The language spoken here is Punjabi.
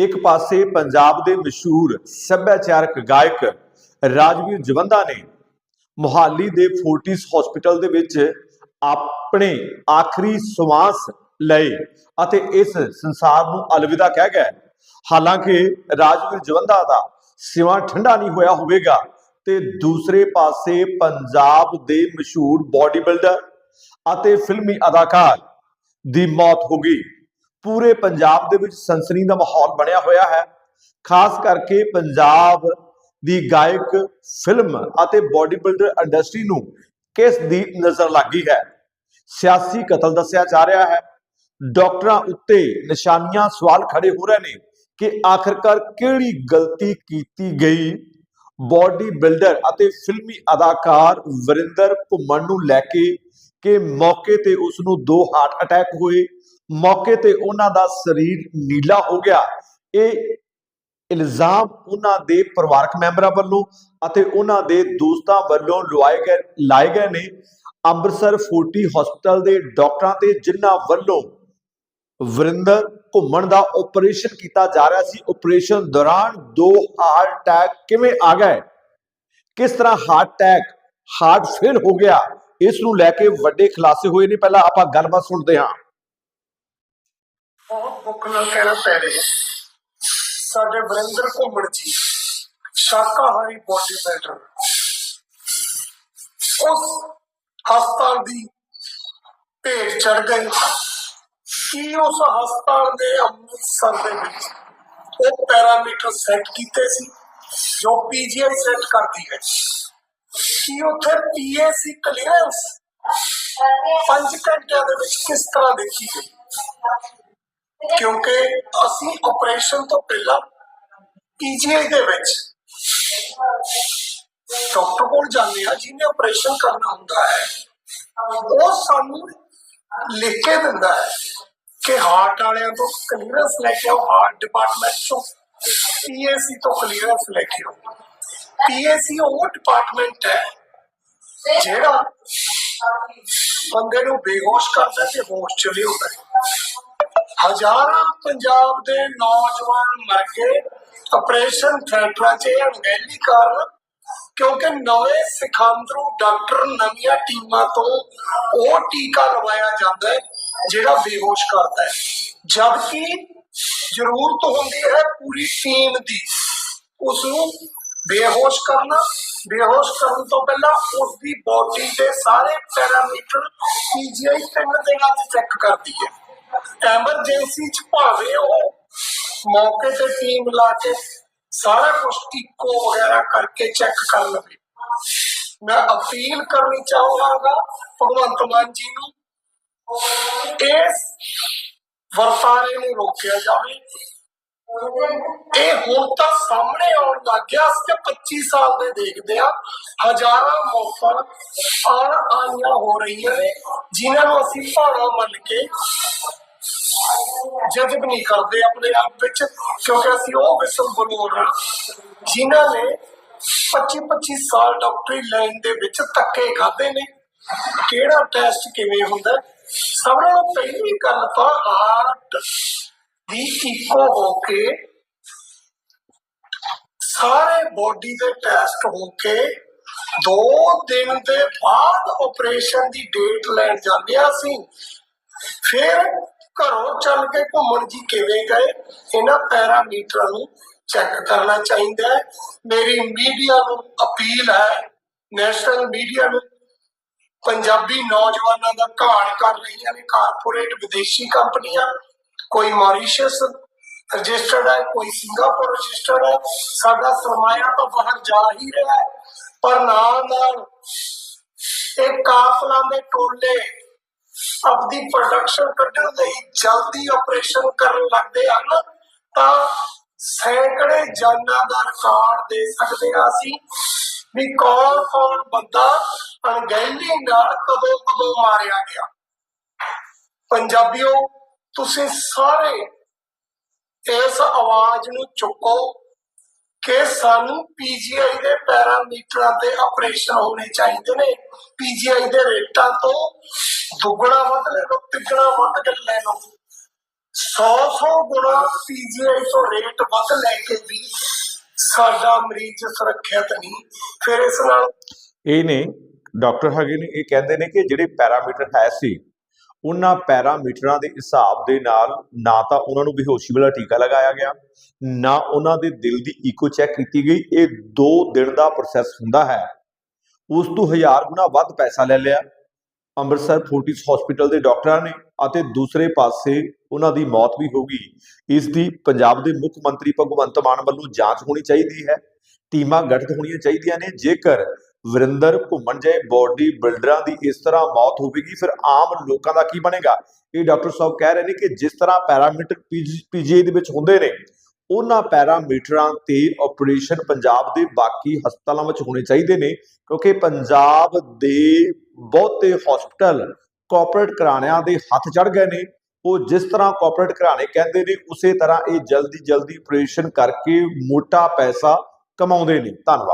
ਇੱਕ ਪਾਸੇ ਪੰਜਾਬ ਦੇ ਮਸ਼ਹੂਰ ਸੱਭਿਆਚਾਰਕ ਗਾਇਕ ਰਾਜਵੀਰ ਜਵੰਦਾ ਨੇ ਮੁਹਾਲੀ ਦੇ ਫੋਰਟਿਸ ਹਸਪੀਟਲ ਦੇ ਵਿੱਚ ਆਪਣੇ ਆਖਰੀ ਸਵਾਸ ਲਏ ਅਤੇ ਇਸ ਸੰਸਾਰ ਨੂੰ ਅਲਵਿਦਾ ਕਹਿ ਗਏ ਹਾਲਾਂਕਿ ਰਾਜਵੀਰ ਜਵੰਦਾ ਦਾ ਸਿਵਾ ਠੰਡਾ ਨਹੀਂ ਹੋਇਆ ਹੋਵੇਗਾ ਤੇ ਦੂਸਰੇ ਪਾਸੇ ਪੰਜਾਬ ਦੇ ਮਸ਼ਹੂਰ ਬਾਡੀ ਬਿਲਡਰ ਅਤੇ ਫਿਲਮੀ ਅਦਾਕਾਰ ਦੀ ਮੌਤ ਹੋ ਗਈ। ਪੂਰੇ ਪੰਜਾਬ ਦੇ ਵਿੱਚ ਸੰਸਨੀ ਦਾ ਮਾਹੌਲ ਬਣਿਆ ਹੋਇਆ ਹੈ। ਖਾਸ ਕਰਕੇ ਪੰਜਾਬ ਦੀ ਗਾਇਕ, ਫਿਲਮ ਅਤੇ ਬਾਡੀ ਬਿਲਡਰ ਇੰਡਸਟਰੀ ਨੂੰ ਕਿਸ ਦੀ ਨਜ਼ਰ ਲੱਗੀ ਹੈ? ਸਿਆਸੀ ਕਤਲ ਦੱਸਿਆ ਜਾ ਰਿਹਾ ਹੈ। ਡਾਕਟਰਾਂ ਉੱਤੇ ਨਿਸ਼ਾਨੀਆਂ ਸਵਾਲ ਖੜੇ ਹੋ ਰਹੇ ਨੇ ਕਿ ਆਖਰਕਾਰ ਕਿਹੜੀ ਗਲਤੀ ਕੀਤੀ ਗਈ? ਬਾਡੀ ਬਿਲਡਰ ਅਤੇ ਫਿਲਮੀ ਅਦਾਕਾਰ ਵਰਿੰਦਰ ਘੁੰਮਣ ਨੂੰ ਲੈ ਕੇ ਕਿ ਮੌਕੇ ਤੇ ਉਸ ਨੂੰ ਦੋ ਹਾਰਟ ਅਟੈਕ ਹੋਏ। ਮੌਕੇ ਤੇ ਉਹਨਾਂ ਦਾ ਸਰੀਰ ਨੀਲਾ ਹੋ ਗਿਆ। ਇਹ ਇਲਜ਼ਾਮ ਉਹਨਾਂ ਦੇ ਪਰਿਵਾਰਕ ਮੈਂਬਰਾਂ ਵੱਲੋਂ ਅਤੇ ਉਹਨਾਂ ਦੇ ਦੋਸਤਾਂ ਵੱਲੋਂ ਲਵਾਏ ਗਏ, ਲਾਏ ਗਏ ਨੇ। ਅੰਮ੍ਰਿਤਸਰ ਫੋਰਟੀ ਹਸਪਤਾਲ ਦੇ ਡਾਕਟਰਾਂ ਤੇ ਜਿਨ੍ਹਾਂ ਵੱਲੋਂ ਵਰਿੰਦਰ ਘੁੰਮਣ ਦਾ ਆਪਰੇਸ਼ਨ ਕੀਤਾ ਜਾ ਰਿਹਾ ਸੀ ਆਪਰੇਸ਼ਨ ਦੌਰਾਨ ਦੋ ਹਾਰਟ ਅਟੈਕ ਕਿਵੇਂ ਆ ਗਏ? ਕਿਸ ਤਰ੍ਹਾਂ ਹਾਰਟ ਅਟੈਕ, ਹਾਰਟ ਫੇਲ ਹੋ ਗਿਆ? ਇਸ ਨੂੰ ਲੈ ਕੇ ਵੱਡੇ ਖੁਲਾਸੇ ਹੋਏ ਨੇ। ਪਹਿਲਾਂ ਆਪਾਂ ਗੱਲਬਾਤ ਸੁਣਦੇ ਹਾਂ। ਬਹੁਤ ਦੁੱਖ ਨਾਲ ਕਹਿਣਾ ਪੈ ਰਿਹਾ ਸਾਡੇ ਵਰਿੰਦਰ ਘੁੰਮਣ ਜੀ, ਸ਼ਾਕਾਹਾਰੀ ਬੋਡੀ ਬਿਲਡਰ ਉਸ ਹਸਪਤਾਲ ਦੀ ਭੇਟ ਚੜ ਗਈ। ਕੀ ਉਸ ਹਸਪਤਾਲ ਦੇ ਅੰਮ੍ਰਿਤਸਰ ਦੇ ਵਿੱਚ ਉਹ ਪੈਰਾਮੀਟਰ ਸੈੱਟ ਕੀਤੇ ਸੀ, ਜੋ ਪੀਜੀਆਈ ਸੈੱਟ ਕਰਦੀ ਹੈ? ਕੀ ਉੱਥੇ ਪੀਏਸੀ ਕਲੀਅਰੈਂਸ 5 ਘੰਟਿਆਂ ਦੇ ਵਿੱਚ ਕਿਸ ਤਰ੍ਹਾਂ ਦੇਖੀ ਗਈ? ਕਿਉਂਕਿ ਅਸੀਂ ਆਪਰੇਸ਼ਨ ਤੋਂ ਪਹਿਲਾਂ ਪੀਜੀਆਈ ਦੇ ਵਿੱਚ ਡਾਕਟਰ ਕੋਲ ਜਾਂਦੇ ਆ ਜਿਹਨੇ ਆਪਰੇਸ਼ਨ ਕਰਨਾ ਹੁੰਦਾ ਹੈ, ਉਹ ਸਾਨੂੰ ਲਿਖ ਕੇ ਦਿੰਦਾ ਹੈ ਕਿ ਹਾਰਟ ਵਾਲਿਆਂ ਤੋਂ ਕਲੀਅਰੈਂਸ ਲੈ ਕੇ ਆਓ ਹਾਰਟ ਡਿਪਾਰਟਮੈਂਟ ਤੋਂ ਪੀਏਸੀ ਤੋਂ ਕਲੀਅਰੈਂਸ ਲੈ ਕੇ ਆਓ। ਪੀਏਸੀ ਉਹ ਡਿਪਾਰਟਮੈਂਟ ਹੈ, ਜਿਹੜਾ ਬੰਦੇ ਨੂੰ ਬੇਹੋਸ਼ ਕਰਦਾ ਤੇ ਹੋਸ਼ ਚ ਲਿਆਉਂਦਾ ਹੈ। ਹਜ਼ਾਰਾਂ ਪੰਜਾਬ ਦੇ ਨੌਜਵਾਨ ਮਰ ਗਏ। ਆਪਰੇਸ਼ਨ ਥੀਏਟਰਾਂ 'ਚ ਅਣਗਹਿਲੀ ਕਾਰਨ ਕਿਉਂਕਿ ਨਵੇਂ ਸਿਖਾਂਦਰੂ ਡਾਕਟਰ ਨਵੀਆਂ ਟੀਮਾਂ ਤੋਂ ਉਹ ਟੀਕਾ ਲਵਾਇਆ ਜਾਂਦਾ ਹੈ, ਜਿਹੜਾ ਬੇਹੋਸ਼ ਕਰਦਾ ਹੈ। ਜਦਕਿ ਜ਼ਰੂਰਤ ਹੁੰਦੀ ਹੈ ਪੂਰੀ ਟੀਮ ਦੀ ਉਸ ਨੂੰ ਬੇਹੋਸ਼ ਕਰਨਾ। ਬੇਹੋਸ਼ ਕਰਨ ਤੋਂ ਪਹਿਲਾਂ ਉਸ ਦੀ ਬਾਡੀ ਦੇ ਸਾਰੇ ਪੈਰਾਮੀਟਰ ਪੀਜੀਆਈ ਤਿੰਨ ਦਿਨਾਂ 'ਚ ਚੈੱਕ ਕਰਦੀ ਹੈ। ਐਮਰਜੈਂਸੀ 'ਚ ਭਾਵੇਂ ਉਹ ਮੌਕੇ ਤੇ ਟੀਮ ਲਾ ਕੇ ਸਾਰਾ ਕੁਝ ਟੀਕੋ ਵਗੈਰਾ ਕਰਕੇ ਚੈੱਕ ਕਰ ਲਵੇ। ਮੈਂ ਅਪੀਲ ਕਰਨੀ ਚਾਹਾਂਗਾ ਭਗਵੰਤ ਮਾਨ ਜੀ ਨੂੰ ਇਸ ਵਰਤਾਰੇ ਨੂੰ ਰੋਕਿਆ ਜਾਵੇ। ਇਹ ਹੁਣ ਤਾਂ ਸਾਹਮਣੇ ਆਉਣ ਲੱਗ ਗਿਆ ਅਸੀਂ 25 ਸਾਲ ਦੇ ਦੇਖਦੇ ਆ, ਹਜ਼ਾਰਾਂ ਮੌਤਾਂ ਆਣ ਆਈਆਂ ਹੋ ਰਹੀਆਂ ਨੇ, ਜਿਨ੍ਹਾਂ ਨੂੰ ਅਸੀਂ ਭਾਣਾ ਮੰਨ ਕੇ ਜਜ਼ਬ ਨਹੀਂ ਕਰਦੇ ਆਪਣੇ ਆਪ ਵਿੱਚ, ਕਿਉਂਕਿ ਅਸੀਂ ਉਹ ਵਿਸਲ ਬਲੋਰ ਹਾਂ ਜਿਨ੍ਹਾਂ ਨੇ 25 25 ਸਾਲ ਡਾਕਟਰੀ ਲਾਈਨ ਦੇ ਵਿੱਚ ਧੱਕੇ ਖਾਦੇ ਨੇ। ਕਿਹੜਾ ਟੈਸਟ ਕਿਵੇਂ ਹੁੰਦਾ? ਸਭ ਨਾਲੋਂ ਪਹਿਲੀ ਗੱਲ ਤਾਂ ਹਾਰਟ ਦੀ ਇਕੋ ਹੋ ਕੇ ਸਾਰੇ ਬੋਡੀ ਦੇ ਟੈਸਟ ਹੋ ਕੇ ਦੋ ਦਿਨ ਦੇ ਬਾਅਦ ਆਪਰੇਸ਼ਨ ਦੀ ਡੇਟ ਲੈਣ ਜਾਂਦੇ ਆ ਅਸੀਂ ਫਿਰ ਘਰੋਂ ਚੱਲ ਕੇ ਘੁੰਮਣ ਜੀ ਕਿਵੇਂ ਗਏ, ਇਹਨਾਂ ਪੈਰਾਮੀਟਰਾਂ ਨੂੰ ਚੈੱਕ ਕਰਨਾ ਚਾਹੀਦਾ ਹੈ। ਮੇਰੀ ਮੀਡੀਆ ਨੂੰ ਅਪੀਲ ਹੈ ਨੈਸ਼ਨਲ ਮੀਡੀਆ ਨੂੰ ਪੰਜਾਬੀ ਨੌਜਵਾਨਾਂ ਦਾ ਘਾਣ ਕਰ ਰਹੀਆਂ ਨੇ ਕਾਰਪੋਰੇਟ ਵਿਦੇਸ਼ੀ ਕੰਪਨੀਆਂ ਕੋਈ ਮੌਰੀਸ਼ੀਅਸ ਰਜਿਸਟਰਡ ਹੈ, ਕੋਈ ਸਿੰਗਾਪੁਰ ਰਜਿਸਟਰਡ ਹੈ, ਸਾਡਾ ਸਰਮਾਇਆ ਤਾਂ ਬਾਹਰ ਜਾ ਹੀ ਰਿਹਾ ਹੈ। ਪਰ ਨਾਲ ਨਾਲ ਇਹ ਕਾਫਲਾਂ ਦੇ ਟੋਲੇ ਆਪਦੀ ਪ੍ਰੋਡਕਸ਼ਨ ਕੱਢਣ ਲਈ ਜਲਦੀ ਆਪਰੇਸ਼ਨ ਕਰਨ ਲੱਗਦੇ ਹਨ, ਤਾਂ ਸੈਂਕੜੇ ਜਾਨਾਂ ਦਾ ਰਿਕਾਰਡ ਦੇ ਸਕਦੇ ਹਾਂ ਅਸੀਂ ਵੀ ਕੌਣ ਕੌਣ ਬੰਦਾ ਅਣਗਹਿਲੀ ਨਾਲ ਕਦੋਂ ਕਦੋਂ ਮਾਰਿਆ ਗਿਆ। ਪੰਜਾਬੀਓ ਤੁਸੀਂ ਸਾਰੇ ਇਸ ਆਵਾਜ਼ ਨੂੰ ਚੁੱਕੋ ਕਿ ਸਾਨੂੰ ਪੀਜੀਆਈ ਦੇ ਪੈਰਾਮੀਟਰਾਂ ਤੇ ਆਪਰੇਸ਼ਨ ਹੋਣੇ ਚਾਹੀਦੇ ਨੇ। ਪੀਜੀਆਈ ਦੇ ਰੇਟਾਂ ਤੋਂ ਦੁੱਗਣਾ ਵੱਧ ਲੈ ਲਓ, ਤਿੱਗਣਾ ਵੱਧ ਲੈ ਲਓ। 100-100 ਗੁਣਾ ਪੀਜੀਆਈ ਤੋਂ ਰੇਟ ਵੱਧ ਲੈ ਕੇ ਵੀ ਸਾਡਾ ਮਰੀਜ਼ ਸੁਰੱਖਿਅਤ ਨਹੀਂ। ਫਿਰ ਇਸ ਨਾਲ ਇਹ ਨੇ ਡਾਕਟਰ ਹੈਗੇ ਨੇ, ਇਹ ਕਹਿੰਦੇ ਨੇ ਕਿ ਜਿਹੜੇ ਪੈਰਾਮੀਟਰ ਹੈ ਸੀ ਉਹਨਾਂ ਪੈਰਾਮੀਟਰਾਂ ਦੇ ਹਿਸਾਬ ਦੇ ਨਾਲ ਨਾ ਤਾਂ ਉਹਨਾਂ ਨੂੰ ਬੇਹੋਸ਼ੀ ਵਾਲਾ ਟੀਕਾ ਲਗਾਇਆ ਗਿਆ, ਨਾ ਉਹਨਾਂ ਦੇ ਦਿਲ ਦੀ ਇਕੋ ਚੈੱਕ ਕੀਤੀ ਗਈ। ਇਹ 2 ਦਿਨ ਦਾ ਪ੍ਰੋਸੈਸ ਹੁੰਦਾ ਹੈ। ਉਸ ਤੋਂ ਹਜ਼ਾਰ ਗੁਣਾ ਵੱਧ ਪੈਸਾ ਲੈ ਲਿਆ। ਅੰਮ੍ਰਿਤਸਰ ਫੋਰਟਿਸ ਹਸਪੀਟਲ ਦੇ ਡਾਕਟਰਾਂ ਨੇ ਅਤੇ ਦੂਸਰੇ ਪਾਸੇ ਉਹਨਾਂ ਦੀ ਮੌਤ ਵੀ ਹੋ ਗਈ। ਇਸ ਦੀ ਪੰਜਾਬ ਦੇ ਮੁੱਖ ਮੰਤਰੀ ਭਗਵੰਤ ਮਾਨ ਵੱਲੋਂ ਜਾਂਚ ਹੋਣੀ ਚਾਹੀਦੀ ਹੈ। ਟੀਮਾਂ ਗਠਿਤ ਹੋਣੀਆਂ ਚਾਹੀਦੀਆਂ ਨੇ। ਜੇਕਰ ਵਰਿੰਦਰ ਘੁੰਮਣ ਜੇ ਬੋਡੀ ਬਿਲਡਰਾਂ ਦੀ ਇਸ ਤਰ੍ਹਾਂ ਮੌਤ ਹੋਵੇਗੀ, ਫਿਰ ਆਮ ਲੋਕਾਂ ਦਾ ਕੀ ਬਣੇਗਾ? ਇਹ ਡਾਕਟਰ ਸਾਹਿਬ ਕਹਿ ਰਹੇ ਨੇ ਕਿ ਜਿਸ ਤਰ੍ਹਾਂ ਪੈਰਾਮੀਟਰ ਪੀਜੀਆਈ ਦੇ ਵਿੱਚ ਹੁੰਦੇ ਨੇ, ਉਹਨਾਂ ਪੈਰਾਮੀਟਰਾਂ ਤੇ ਆਪਰੇਸ਼ਨ ਪੰਜਾਬ ਦੇ ਬਾਕੀ ਹਸਪਤਾਲਾਂ ਵਿੱਚ ਹੋਣੇ ਚਾਹੀਦੇ ਨੇ, ਕਿਉਂਕਿ ਪੰਜਾਬ ਦੇ ਬਹੁਤੇ ਹਸਪਤਾਲ ਕਾਰਪੋਰੇਟ ਘਰਾਣਿਆਂ ਦੇ ਹੱਥ ਚੜ ਗਏ ਨੇ। ਉਹ ਜਿਸ ਤਰ੍ਹਾਂ ਕਾਰਪੋਰੇਟ ਘਰਾਣੇ ਕਹਿੰਦੇ ਨੇ, ਉਸੇ ਤਰ੍ਹਾਂ ਇਹ ਜਲਦੀ ਜਲਦੀ ਆਪਰੇਸ਼ਨ ਕਰਕੇ ਮੋਟਾ ਪੈਸਾ ਕਮਾਉਂਦੇ ਨੇ। ਧੰਨਵਾਦ।